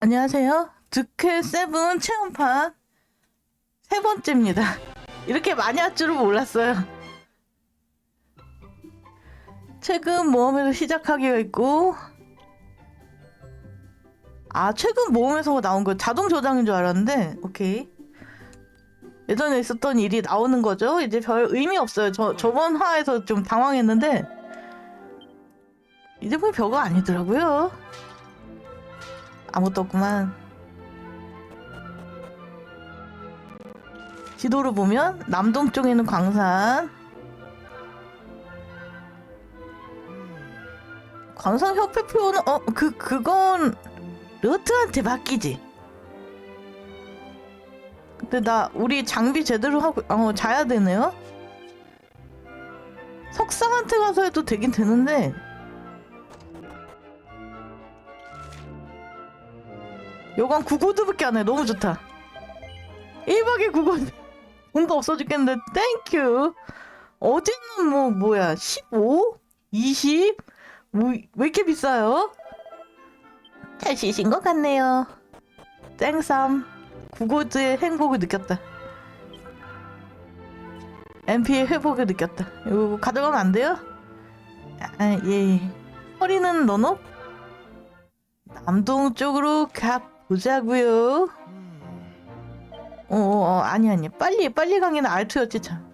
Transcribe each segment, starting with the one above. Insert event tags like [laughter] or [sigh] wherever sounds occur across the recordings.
안녕하세요. 득회 세븐 체험판 세 번째입니다. 이렇게 많이 할 줄은 몰랐어요. 최근 모험에서 시작하기가 있고 아 최근 모험에서 나온 거 자동 저장인 줄 알았는데 오케이 예전에 있었던 일이 나오는 거죠. 이제 별 의미 없어요. 저 저번 화에서 좀 당황했는데 이제 보면 별거 아니더라고요. 아무것도 없구만. 지도를 보면 남동쪽에 있는 광산. 광산 협회 표는 어 그 그건 루트한테 맡기지. 근데 나 우리 장비 제대로 하고 어 자야 되네요. 석상한테 가서 해도 되긴 되는데 요건 9고드밖에 안 해. 너무 좋다. 1박에 9고드. 돈도 없어 죽겠는데, 땡큐. 어제는 뭐, 뭐야, 15? 20? 뭐, 왜 이렇게 비싸요? 잘 쉬신 것 같네요. 땡삼. 9고드의 행복을 느꼈다. MP의 회복을 느꼈다. 이거 가져가면 안 돼요? 아, 예, 예. 허리는 너너? 남동 쪽으로 가 보자고요. 어, 어, 어, 아니 아니. 빨리 빨리 가기는 알투였지 참.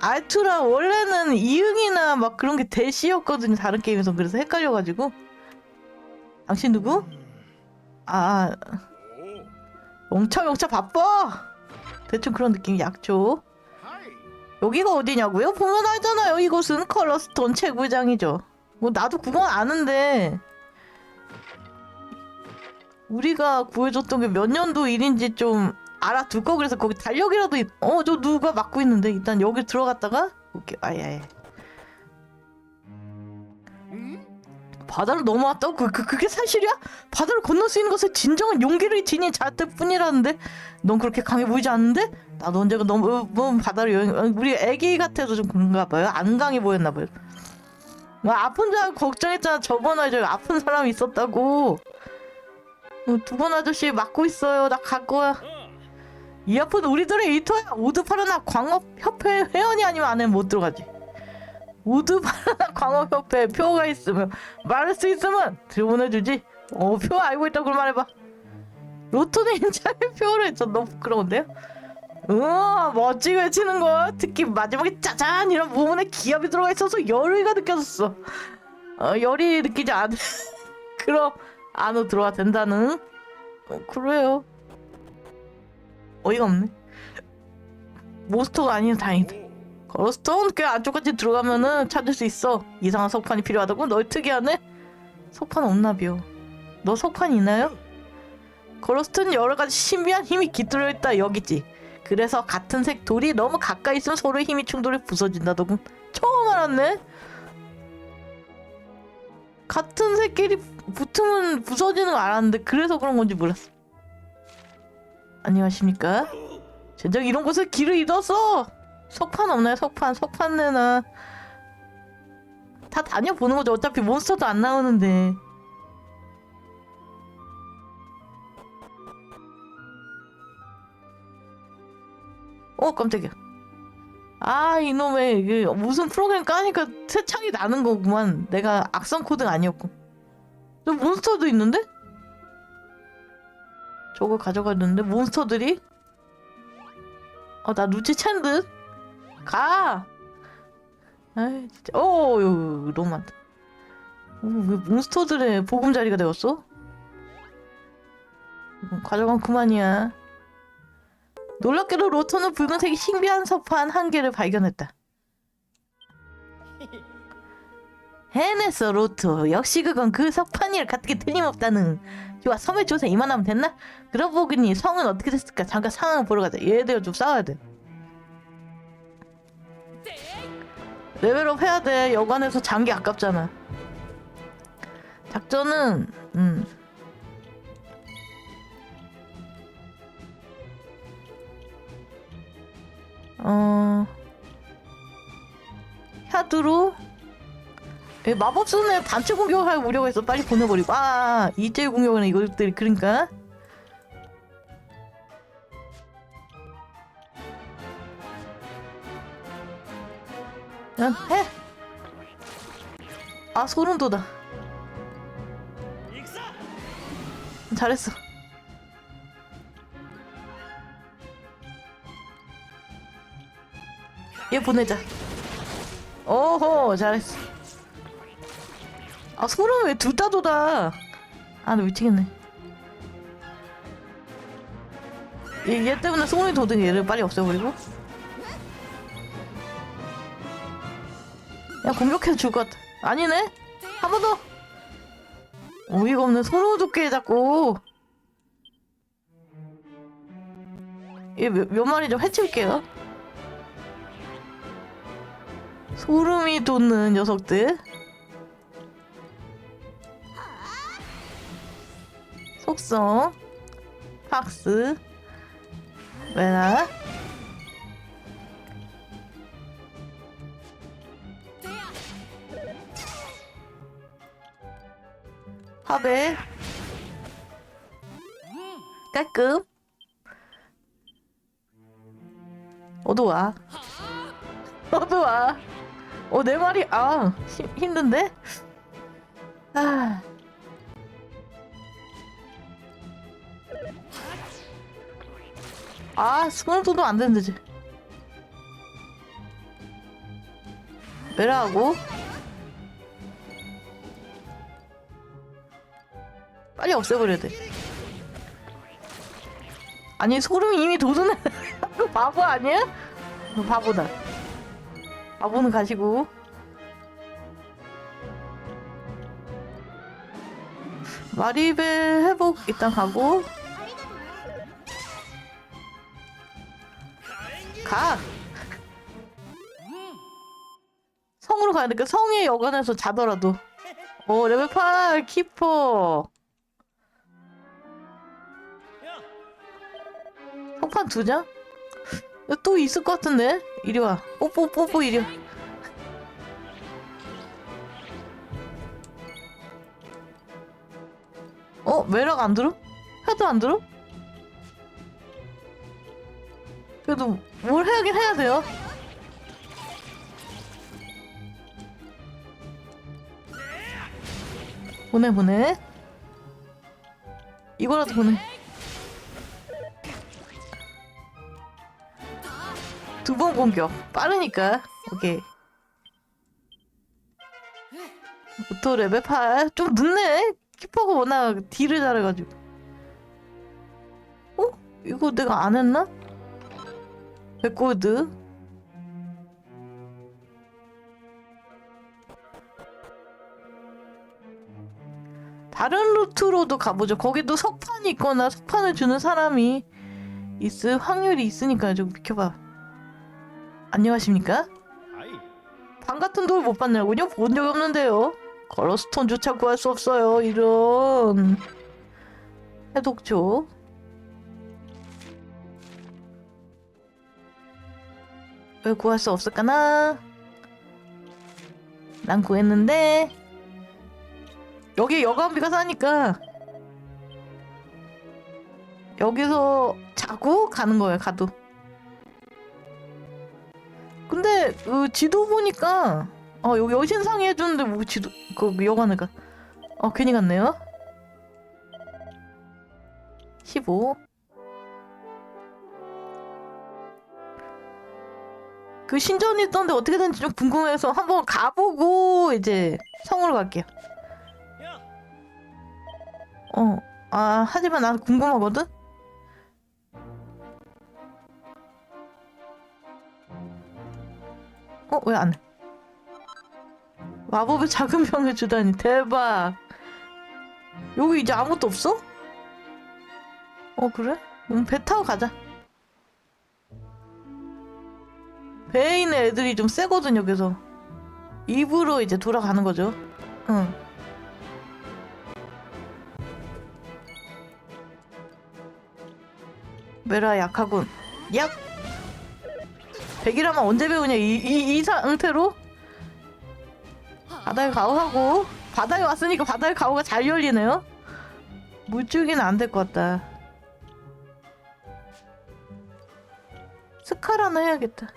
알투라 원래는 이응이나 막 그런 게 대시였거든요. 다른 게임에서 그래서 헷갈려가지고. 당신 누구? 아, 영차 영차 바빠. 대충 그런 느낌 약초. 여기가 어디냐고요? 보면 알잖아요. 이곳은 컬러스톤 최고장이죠. 뭐 나도 그건 아는데 우리가 구해줬던 게 몇 년도 일인지 좀 알아둘 거? 그래서 거기 달력이라도 어 저 누가 맡고 있는데? 일단 여기 들어갔다가? 오케이 아예 바다를 넘어왔다고? 그, 그 그게 사실이야? 바다를 건널 수 있는 것에 진정한 용기를 지닌 자들 뿐이라는데? 넌 그렇게 강해 보이지 않는데? 나도 언제가 너무 너무 바다를 여행 어, 우리 애기 같아서 좀 그런가 봐요. 안 강해 보였나 봐요. 뭐 아픈 줄 알고 걱정했잖아. 저번에 저 아픈 사람이 있었다고. 어, 두 번 아저씨 맡고 있어요. 나 갈 거야. 이 앞은 우리들의 일터야. 우드파르나 광업협회 회원이 아니면 안에 못 들어가지. 우드파르나 [laughs] 광업협회 표가 있으면 말할 수 있으면 들보내주지. 어, 표 알고 있다고 말해봐. 로또는 [laughs] 인자의 표를 저 너무 부끄러운데요? 우와 멋지게 외치는 거 특히 마지막에 짜잔 이런 부분에 기압이 들어가 있어서 열의가 느껴졌어 어, 열이 느끼지 않 [laughs] 그럼 안으로 들어와 된다는 어, 그래요. 어이가 없네. 몬스터가 아닌 다행이다. 걸스톤 꽤 안쪽까지 들어가면은 찾을 수 있어. 이상한 석판이 필요하다고? 널 특이하네? 석판 없나비요 너 석판 있나요? 걸스톤 여러 가지 신비한 힘이 깃들어 있다. 여기지. 그래서 같은 색 돌이 너무 가까이 있으면 서로 힘이 충돌해 부서진다더군. 처음 알았네 같은 색끼리 붙으면 부서지는 거 알았는데 그래서 그런 건지 몰랐어. 안녕하십니까? 젠장 이런 곳에 길을 잃었어. 석판 없나요? 석판 석판 내나 다 다녀보는 거죠. 어차피 몬스터도 안 나오는데. 어 깜짝이야. 아 이놈의 그 무슨 프로그램 까니까 새창이 나는 거구만. 내가 악성 코드가 아니었고. 저 몬스터도 있는데? 저걸 가져갔는데 몬스터들이? 어나 루치 찬 듯? 가! 아이 진짜 너무 많다. 오, 왜 몬스터들의 보금자리가 되었어? 이건 가져간 그만이야. 놀랍게도 로터는 붉은색의 신비한 석판 한 개를 발견했다. 해냈어 로토 역시 그건 그 석판이랑 같은 게 틀림없다는. 좋아 섬의 조사 이만하면 됐나? 그러고 보니 성은 어떻게 됐을까? 잠깐 상황을 보러 가자. 얘들 좀 싸워야 돼. 레벨업 해야 돼. 여관에서 장기 아깝잖아. 작전은 음 어... 샤드로 예, 마법 쓰는 애 단체 공격할 우려가 있어 빨리 보내버리고 아 이제 공격은 이것들이 그러니까 야, 해. 아 소름 돋아. 잘했어. 얘 보내자. 오호 잘했어. 아 소름 왜 둘다 돋아? 아나 미치겠네. 얘, 얘 때문에 소름이 돋은 얘를 빨리 없애버리고. 야 공격해도 죽을 것 같아. 아니네. 한 번 더. 어이가 없네. 소름 돋게 해, 자꾸. 얘몇 몇 마리 좀 해칠게요. 소름이 돋는 녀석들. 속성. 박스. 왜나? 화배. 깔끔. 어두와. [laughs] 어두와. 어, 내 말이, 아, 힘, 힘든데? 아. 아, 스몰도도 안 되는데. 메라하고. 빨리 없애버려야 돼. 아니, 소름이 이미 그 [laughs] 바보 아니야? 너 바보다. 바보는 가시고. 마리벨 회복 일단 가고. 가! 성으로 가야 돼. 그 성의 여관에서 자더라도. 오, 레벨 8 키퍼. 성판 두 장? 야, 또 있을 것 같은데? 이리 와. 뽀뽀, 뽀뽀, 이리 와. 어? 메락 안 들어? 해도 안 들어? 그래도 뭘 해야긴 해야 돼요. 보내 보내. 이거라도 보내. 두번 공격. 빠르니까. 오케이. 오토 레벨 8. 좀 늦네. 키퍼가 워낙 딜을 잘해가지고. 어? 이거 내가 안 했나? 백골드. 다른 루트로도 가보죠. 거기도 석판이 있거나 석판을 주는 사람이 있을 확률이 있으니까 좀 비켜봐. 안녕하십니까? 방 같은 돌 못 봤냐고요? 본 적 없는데요. 걸어스톤조차 구할 수 없어요. 이런 해독조. 왜 구할 수 없을까나? 난 구했는데 여기 여관비가 싸니까 여기서 자고 가는 거예요. 가도. 근데 그 지도 보니까 어 여기 여신상이 해주는데 뭐 지도 그 여관을 가. 어 괜히 갔네요. 15. 그 신전이 있던데 어떻게 된지 좀 궁금해서 한번 가보고 이제 성으로 갈게요. 어, 아 하지만 난 궁금하거든. 어, 왜 안 해? 마법의 작은 병을 주다니 대박. 여기 이제 아무것도 없어? 어 그래? 그럼 배 타고 가자. 배에 있는 애들이 좀 세거든 여기서. 입으로 이제 돌아가는 거죠. 응. 메라 약하군. 약. 백이라면 언제 배우냐 이 이 이 상태로? 아, 바다에 가오하고 바다에 왔으니까 바다에 가오가 잘 열리네요. 물줄기는 안 될 것 같다. 스카라나 해야겠다.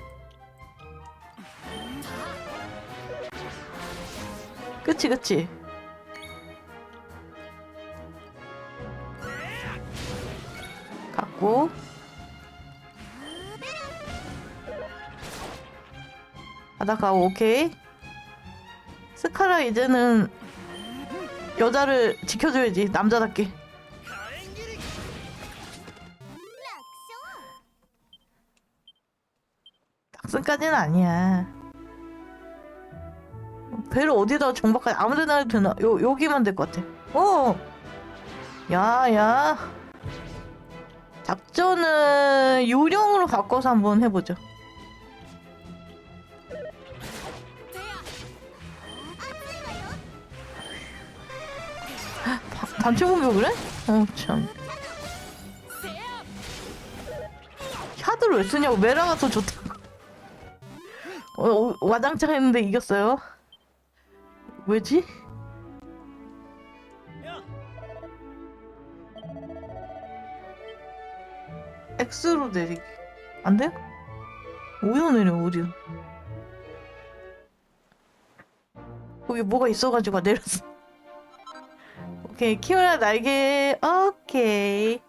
그치 그치. 갖고 바다가 오케이. 스카라 이제는 여자를 지켜줘야지 남자답게. 닥슨까지는 아니야. 배를 어디다 정박할 아무데나 해도 되나? 요 여기만 될 것 같아. 어. 야야. 작전은 요령으로 바꿔서 한번 해보죠. 단체 공격을 해? 어 참. 샤드를 왜 쓰냐고 메라가 더 좋다고. 어, 어, 와장창 했는데 이겼어요. 왜지? X로 내리기. 안 돼요? 어디로 내려, 어디로? 거기 뭐가 있어가지고 내렸어. 오케이, 키우라 날개. 오케이.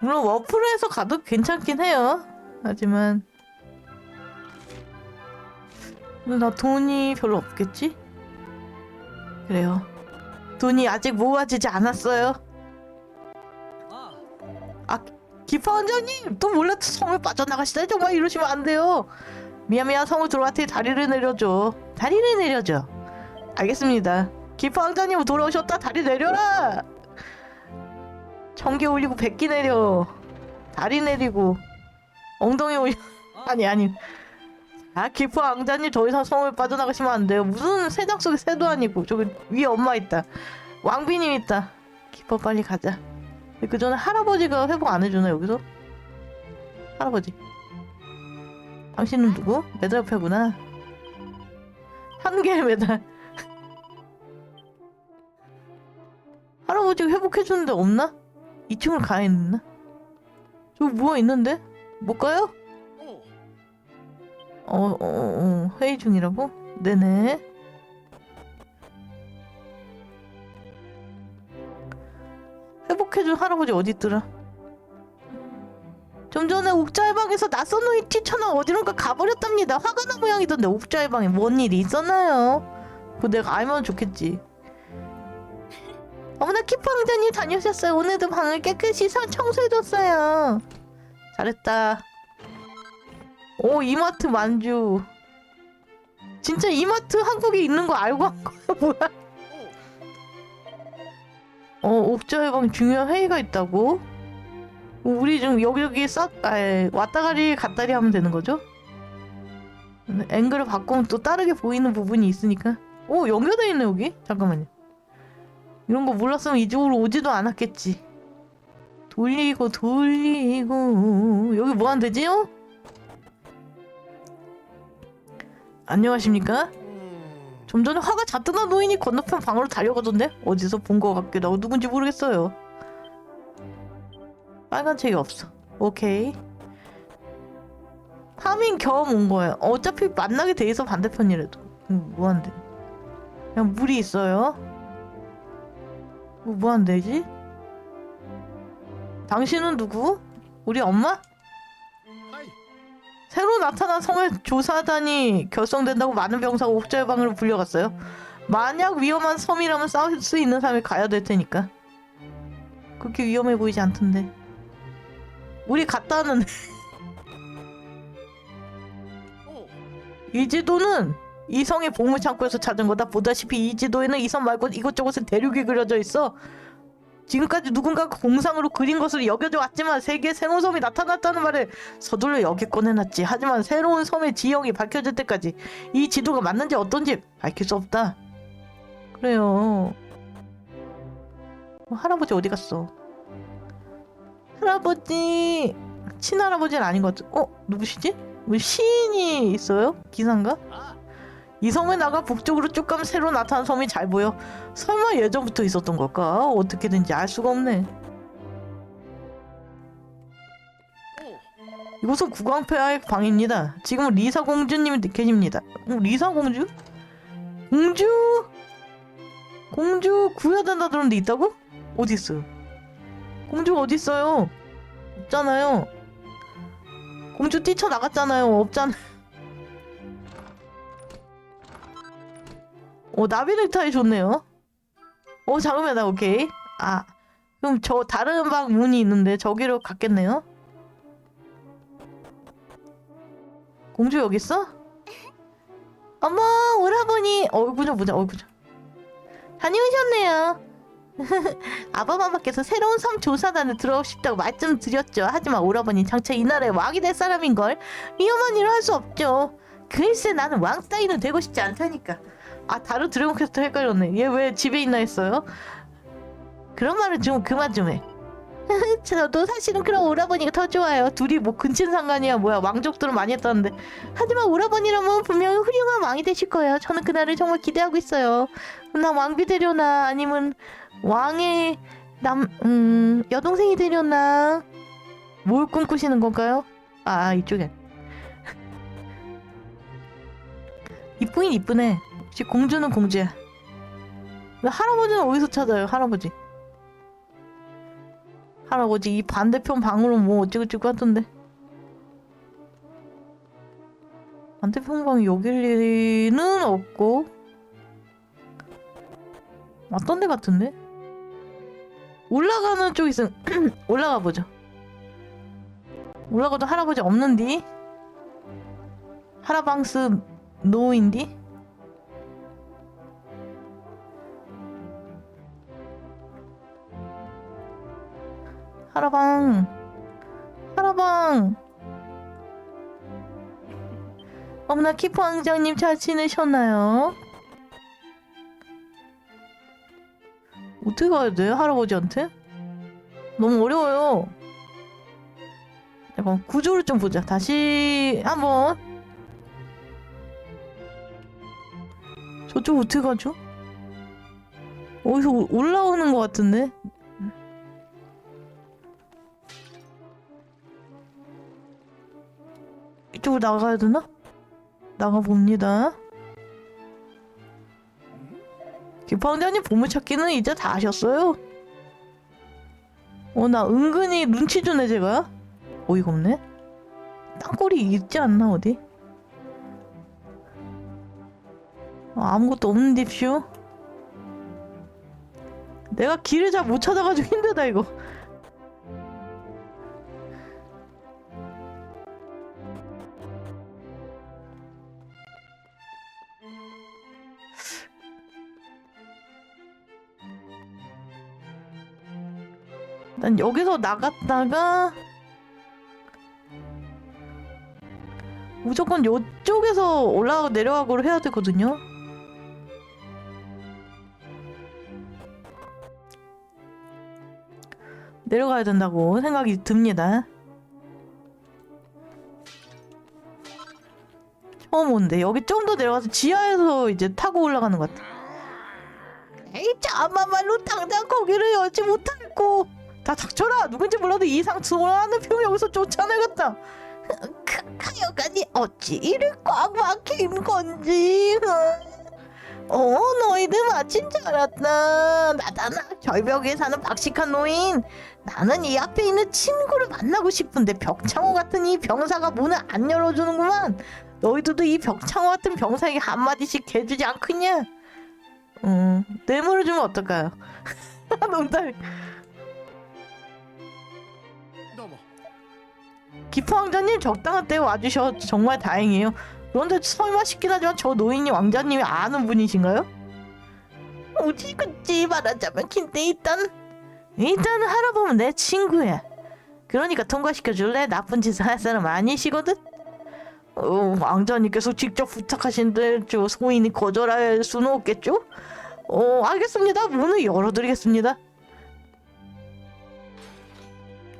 물론 워프로 해서 가도 괜찮긴 해요. 하지만 근데 나 돈이 별로 없겠지? 그래요. 돈이 아직 모아지지 않았어요. 아, 기파 원장님 또 몰래 성을 빠져나가시다 정말 이러시면 안 돼요. 미안 미안 성을 들어와 테 다리를 내려줘. 다리를 내려줘. 알겠습니다. 기파 왕자님 돌아오셨다 다리 내려라. 청개 올리고 백기 내려. 다리 내리고 엉덩이 올려. 아니 아니. 아 기프 왕자님 더 이상 성을 빠져나가시면 안 돼요. 무슨 새장 속에 새도 아니고 저기 위에 엄마 있다. 왕비님 있다. 기퍼 빨리 가자. 그 전에 할아버지가 회복 안 해주나 여기서? 할아버지. 당신은 누구? 메달패구나. 한 개의 메달. 할아버지가 회복해주는데 없나? 2층을 가야 했나? 저기 뭐가 있는데? 못 가요? 어, 어, 어, 어, 회의 중이라고? 네네. 회복해준 할아버지 어디 있더라? 좀 전에 옥자의 방에서 낯선 놈이 뛰쳐나 어디론가 가버렸답니다. 화가 난 모양이던데 옥자의 방에 뭔 일이 있었나요? 그거 내가 알면 좋겠지. [laughs] 어머나 키팡장님 다녀오셨어요. 오늘도 방을 깨끗이 사- 청소해줬어요. 잘했다. 오 이마트 만주. 진짜 이마트 한국에 있는 거 알고 한 거야 [laughs] 뭐야? 어 옥자의 방 중요한 회의가 있다고? 우리 좀 여기저기 싹 아, 왔다가리 갔다리 하면 되는 거죠? 앵글을 바꾸면 또 다르게 보이는 부분이 있으니까 오 연결돼 있네 여기 잠깐만요 이런 거 몰랐으면 이쪽으로 오지도 않았겠지 돌리고 돌리고 여기 뭐 하면 되지요? 안녕하십니까? 좀 전에 화가 잔뜩 노인이 건너편 방으로 달려가던데 어디서 본 것 같기도 하고 누군지 모르겠어요. 빨간 책이 없어. 오케이. 파밍 겸온 거예요. 어차피 만나게 돼 있어 반대편이라도. 음, 뭐 한대? 그냥 물이 있어요. 뭐, 뭐 한대지? 당신은 누구? 우리 엄마? 새로 나타난 성의 조사단이 결성된다고 많은 병사가 옥자의 방으로 불려갔어요. 만약 위험한 섬이라면 싸울 수 있는 사람이 가야 될 테니까. 그렇게 위험해 보이지 않던데. 우리 갔다 왔는데 이 지도는 이 성의 보물 창고에서 찾은 거다. 보다시피 이 지도에는 이섬 말고 이곳저곳에 대륙이 그려져 있어. 지금까지 누군가가 공상으로 그린 것으로 여겨져 왔지만 세계에 새로운 섬이 나타났다는 말을 서둘러 여기 꺼내놨지. 하지만 새로운 섬의 지형이 밝혀질 때까지 이 지도가 맞는지 어떤지 밝힐 수 없다. 그래요. 어, 할아버지 어디 갔어? 할아버지 친할아버지는 아닌 것 같아. 어 누구시지? 뭐 시인이 있어요? 기사인가? 이 섬에 나가 북쪽으로 쭉 가면 새로 나타난 섬이 잘 보여. 설마 예전부터 있었던 걸까? 어떻게든지 알 수가 없네. 이곳은 국왕폐하의 방입니다. 지금은 리사 공주님이 계십니다. 어, 리사 공주? 공주? 공주 구해야 된다 들었는데 있다고? 어디 있어요? 공주가 어디 있어요? 없잖아요. 공주 뛰쳐 나갔잖아요. 없잖아. 어 나비 넥타이 좋네요. 어 잠깐만 오케이. 아 그럼 저 다른 방 문이 있는데 저기로 갔겠네요. 공주 여기 있어? 어머 오라버니 얼굴 좀 보자 얼굴 좀 다녀오셨네요 [laughs] 아바마마께서 새로운 섬 조사단에 들어오고 고 말씀드렸죠. 하지만 오라버니 장차 이 나라의 왕이 될 사람인걸 위험한 일을 할 수 없죠. 글쎄 나는 왕 따위는 되고 싶지 않다니까. 아 다른 드래곤 퀘스트 헷갈렸네. 얘 왜 집에 있나 했어요? 그런 말은 좀 그만 좀 해. 저도 [laughs] 사실은 그런 오라버니가 더 좋아요. 둘이 뭐 근친 상관이야 뭐야. 왕족들은 많이 했다는데. 하지만 오라버니라면 분명히 훌륭한 왕이 되실 거예요. 저는 그날을 정말 기대하고 있어요. 나 왕비 되려나 아니면 왕의 남 음, 여동생이 되려나 뭘 꿈꾸시는 건가요? 아 이쪽에 [laughs] 이쁘긴 이쁘네. 혹시 공주는 공주야. 할아버지는 어디서 찾아요 할아버지? 할아버지 이 반대편 방으로 뭐 어쩌고저쩌고 하던데 반대편 방이 여길 리는 없고 왔던 데 같은데? 올라가는 쪽 있으면 [clears throat] 올라가 보죠 올라가도 할아버지 없는디? 할아방스 노인디? 하라방 하라방 어머나 키프 왕자님 잘 지내셨나요? 어떻게 가야 돼 할아버지한테? 너무 어려워요 잠깐 구조를 좀 보자 다시 한번 저쪽 어떻게 가죠? 어디서 오- 올라오는 것 같은데? 이쪽으로 나가야 되나? 나가봅니다. 김방장님 보물찾기는 이제 다 하셨어요? 어, 나 은근히 눈치 주네, 제가. 어이가 없네. 땅굴이 있지 않나, 어디? 어, 아무것도 없는 딥쇼. 내가 길을 잘 못 찾아가지고 [laughs] 힘들다, 이거. 난 여기서 나갔다가 무조건 이쪽에서 올라가고 내려가고를 해야 되거든요. 내려가야 된다고 생각이 듭니다. 처음 오는데 여기 좀 더 내려가서 지하에서 이제 타고 올라가는 것 같아. 에이 자마말로 당장 거기를 열지 못하고 다 닥쳐라! 누군지 몰라도 이상 좋아하는 표면 여기서 쫓아내겠다. 하여간이 어찌 이를 꽉 막힌 건지. 어 너희들 마침 잘 왔다. 나다나 절벽에 사는 박식한 노인. 나는 이 앞에 있는 친구를 만나고 싶은데 벽창호 같은 이 병사가 문을 안 열어주는구만. 너희들도 이 벽창호 같은 병사에게 한마디씩 해주지 않겠냐? 음 뇌물을 주면 어떨까요? [laughs] 농담 기프 왕자님 적당한 때에 와주셔 정말 다행이에요. 그런데 설마 싶긴 하지만 저 노인이 왕자님이 아는 분이신가요? 어디 굳이 말하자면 근데 일단 일단 할아보면 내 친구야. 그러니까 통과시켜 줄래? 나쁜 짓을 할 사람 아니시거든. 어, 왕자님께서 직접 부탁하신데 저 소인이 거절할 수는 없겠죠? 어, 알겠습니다. 문을 열어드리겠습니다.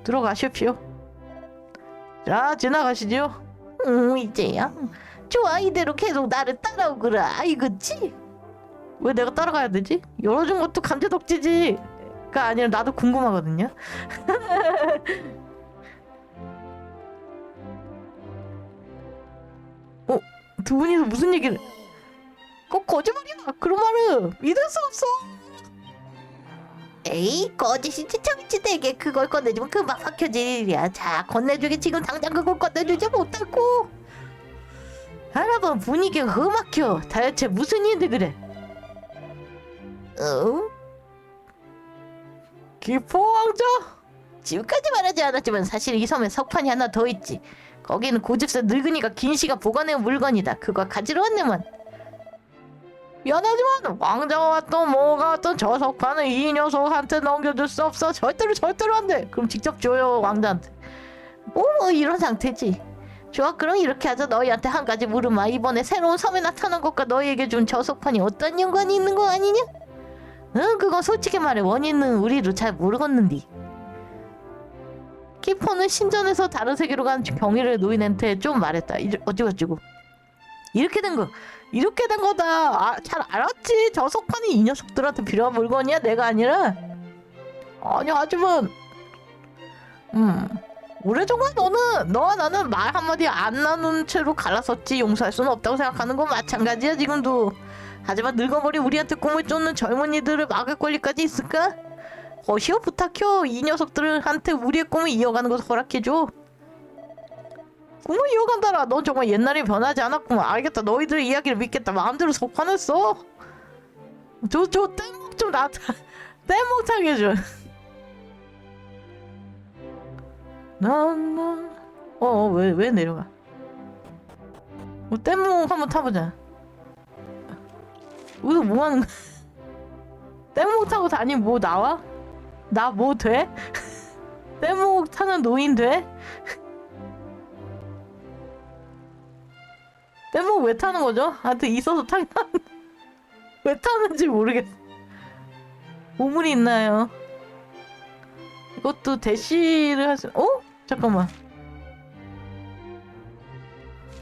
들어가십시오. 자 지나가시죠. 응 이제야 좋아 이대로 계속 나를 따라오거라 알겠지? 왜 내가 따라가야 되지? 열어준 것도 감자덕지지 가 아니라 나도 궁금하거든요. [laughs] 어, 두 분이서 무슨 얘기를? 꼭 거짓말이야. 그런 말은 믿을 수 없어. 에이 거짓이지 내게 그걸 건네주면 금방 박혀질 일이야 자 건네주게 지금 당장 그걸 건네주지 못하고 하나봐 분위기가 흠막혀. 대체 무슨 일인데 그래? 어? 기포왕자? 지금까지 말하지 않았지만 사실 이 섬에 석판이 하나 더 있지 거기는 고집세 늙은이가 긴시가 보관해온 물건이다 그걸 가지러 왔네만 미안하지만 왕자가 왔던 뭐가 왔던 저 석판을 이 녀석한테 넘겨줄 수 없어. 절대로 절대로 안 돼. 그럼 직접 줘요 왕자한테. 뭐, 뭐 이런 상태지 좋아 그럼 이렇게 하자 너희한테 한 가지 물으마 이번에 새로운 섬에 나타난 것과 너희에게 준 저 석판이 어떤 연관이 있는 거 아니냐? 응 그건 솔직히 말해 원인은 우리도 잘 모르겠는디 키퍼는 신전에서 다른 세계로 간 경위를 노인한테 좀 말했다. 이제 어쩌고저쩌고. 이렇게 된 거. 이렇게 된 거다. 아, 잘 알았지. 저 석판이 이 녀석들한테 필요한 물건이야. 내가 아니라. 아니 하지만 음 오래전과 너는 너와 나는 말 한마디 안 나눈 채로 갈라섰지 용서할 수는 없다고 생각하는 건 마찬가지야 지금도 하지만 늙어버린 우리한테 꿈을 쫓는 젊은이들을 막을 권리까지 있을까? 어시오 부탁해요 이 녀석들한테 우리의 꿈을 이어가는 것을 허락해줘 꿈을 이어간다라. 넌 정말 옛날에 변하지 않았구만. 알겠다. 너희들의 이야기를 믿겠다. 마음대로 속환했어. 저저 뗏목 좀나 [laughs] 뗏목 타게 해줘. 나나 어왜 왜 내려가? 뭐 뗏목 한번 타보자. 여기서 뭐 하는 거야? [laughs] 뗏목 타고 다니면 뭐 나와? 나 뭐 돼? [laughs] 뗏목 타는 노인 돼? 뗏목 왜 타는 거죠? 하여튼 있어서 타긴 하는데 [laughs] 왜 타는지 모르겠어 보물이 있나요? 이것도 대시를 할 수... 어? 잠깐만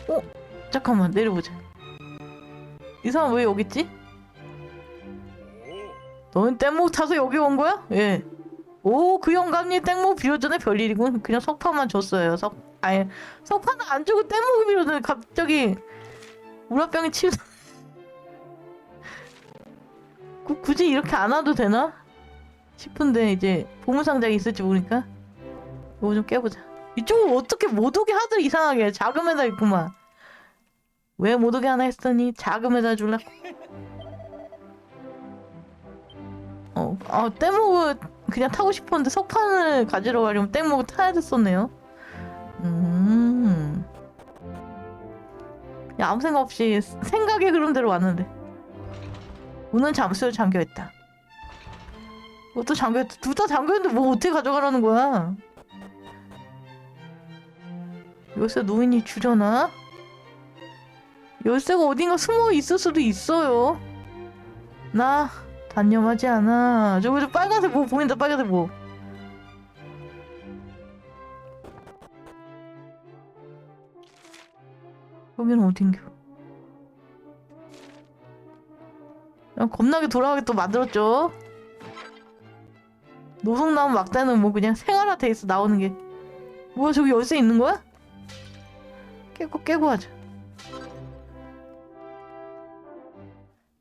어? 잠깐만 내려보자 이 사람 왜 여기 있지? 너는 뗏목 타서 여기 온 거야? 예. 오, 그 영감님 뗏목 빌려주네 별일이군. 그냥 석판만 줬어요. 석, 아니, 석판은 안 주고 뗏목 빌려주네. 갑자기 우라병이 치우. 구, 굳이 이렇게 안 와도 되나? 싶은데 이제 보물상자가 있을지 모르니까 이거 좀 깨보자. 이쪽을 어떻게 못 오게 하들 이상하게 자금에다 있구만. 왜 못 오게 하나 했더니 자금에다 줄라고. 어, 아, 뗏목을 그냥 타고 싶었는데 석판을 가지러 가려면 뗏목을 타야 됐었네요. 음. 야, 아무 생각 없이 생각의 흐름대로 왔는데. 문은 잠수로 잠겨있다. 이것도 잠겨있다. 둘 다 잠겨있는데 뭐 어떻게 가져가라는 거야? 열쇠 노인이 주려나? 열쇠가 어딘가 숨어 있을 수도 있어요. 나 단념하지 않아. 저기서 빨간색 뭐 보인다. 빨간색 뭐. 여기는 어딘겨? 그냥 겁나게 돌아가게 또 만들었죠. 노숙나무 막대는 뭐 그냥 생활화 돼 있어 나오는 게. 뭐야 저기 열쇠 있는 거야? 깨고 깨고 하자.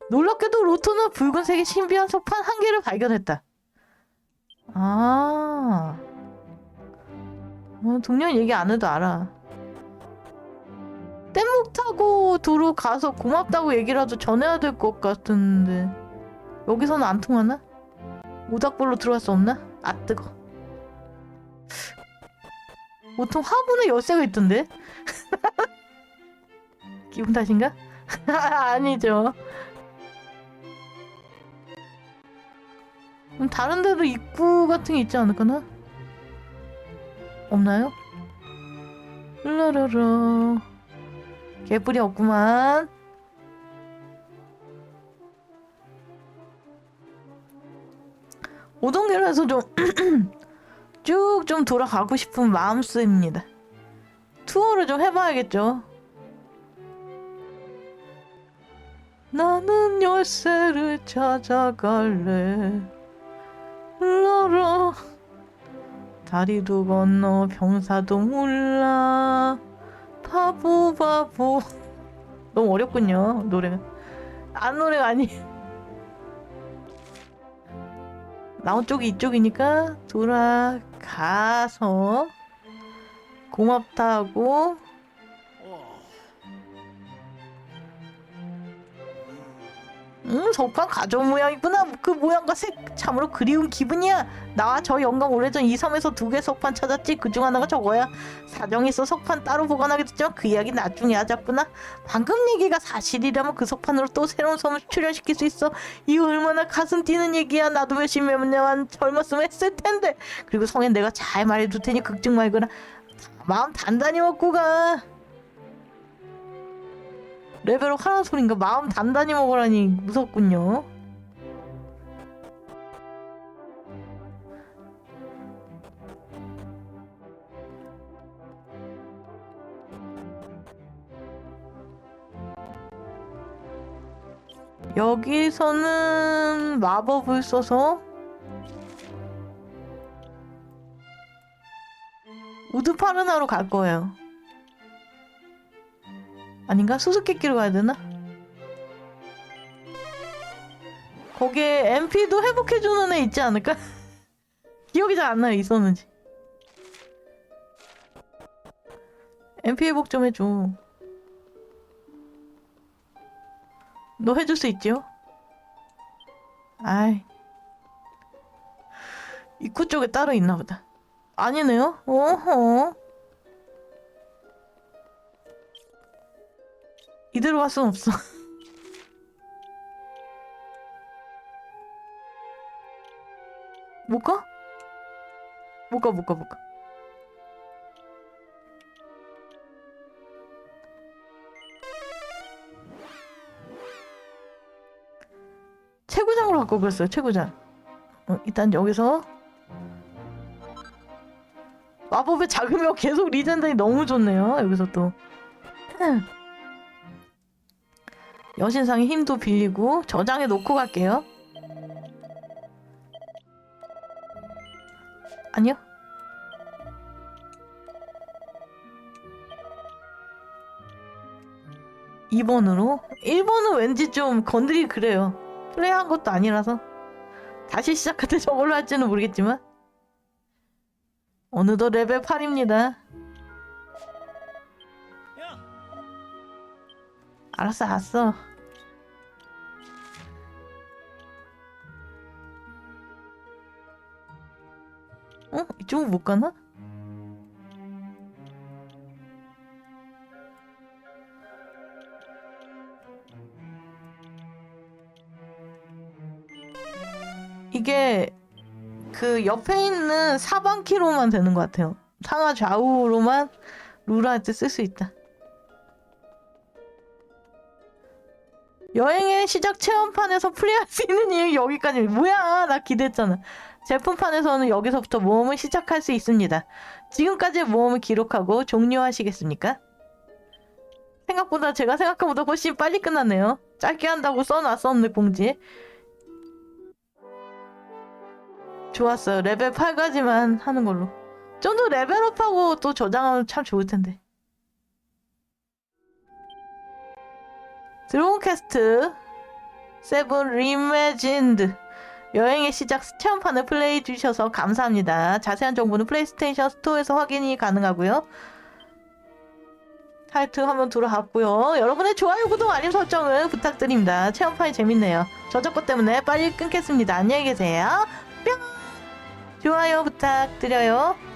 놀랍게도 로토는 붉은색의 신비한 석판 한 개를 발견했다. 아, 어, 동료는 얘기 안 해도 알아. 뗏목 타고 도로 가서 고맙다고 얘기라도 전해야 될 것 같은데 여기서는 안 통하나? 모닥불로 들어갈 수 없나? 아 뜨거. 보통 화분에 열쇠가 있던데? [laughs] 기분 탓인가? [laughs] 아니죠. 그럼 다른 데도 입구 같은 게 있지 않을까나? 없나요? 르르르 개뿔이 없구만 오동길에서 좀 [clears throat] 쭉 좀 돌아가고 싶은 마음 쓰입니다 투어를 좀 해봐야겠죠. 나는 열쇠를 찾아갈래. 러러. 다리도 건너 병사도 몰라. 바보 바보. 너무 어렵군요 노래가. 안 노래가 아니. 나온 쪽이 이쪽이니까 돌아가서 고맙다고 음 석판 가족 모양이구나. 그 모양과 색 참으로 그리운 기분이야. 나와 저 영감 오래전 이 섬에서 두 개 석판 찾았지. 그 중 하나가 저거야. 사정이 있어 석판 따로 보관하게 됐지만 그 이야기 나중에 하자꾸나. 방금 얘기가 사실이라면 그 석판으로 또 새로운 섬을 출연시킬 수 있어. 이거 얼마나 가슴 뛰는 얘기야. 나도 몇십 년만 젊었으면 했을 텐데. 그리고 성엔 내가 잘 말해둘 테니 걱정 말거나. 마음 단단히 먹고 가 레벨업 하라는 소린가 마음 단단히 먹으라니 무섭군요 여기서는 마법을 써서 우드파르나로 갈 거예요. 아닌가? 수수께끼로 가야 되나? 거기에 MP도 회복해주는 애 있지 않을까? [laughs] 기억이 잘 안 나요, 있었는지. MP 회복 좀 해줘. 너 해줄 수 있지요? 아이. 입구 쪽에 따로 있나 보다. 아니네요? 어허. 이대로 갈 순 없어. [laughs] 못 가? 못 가, 못 가, 못 가. 최고장으로 갖고 그랬어요, 최고장. 어, 일단 여기서 마법의 자금이 계속 리젠다니 너무 좋네요. 여기서 또 [laughs] 여신상의 힘도 빌리고 저장해 놓고 갈게요. 아니요. 이번으로 1번은 왠지 좀 건드리기 그래요. 플레이한 것도 아니라서. 다시 시작할 때 저걸로 할지는 모르겠지만. 어느덧 레벨 8입니다. 알았어, 알았어. 어? 이쪽은 못 가나? 이게 그 옆에 있는 사방키로만 되는 것 같아요. 상하 좌우로만 때쓸수 있다. 여행의 시작 체험판에서 플레이할 수 있는 이유 여기까지. 뭐야? 나 기대했잖아. 제품판에서는 여기서부터 모험을 시작할 수 있습니다. 지금까지의 모험을 기록하고 종료하시겠습니까? 생각보다 제가 생각한 것보다 훨씬 빨리 끝났네요. 짧게 한다고 써놨었는데 공지에 좋았어요. 레벨 8까지만 하는 걸로. 좀 더 레벨업하고 또 저장하면 참 좋을 텐데 드론 캐스트 세븐 리메진드 여행의 시작 체험판을 플레이 주셔서 감사합니다. 자세한 정보는 플레이스테이션 스토어에서 확인이 가능하고요. 타이틀 화면 들어갔고요. 여러분의 좋아요, 구독, 알림 설정을 부탁드립니다. 체험판이 재밌네요. 저작권 때문에 빨리 끊겠습니다. 안녕히 계세요. 뿅! 좋아요 부탁드려요.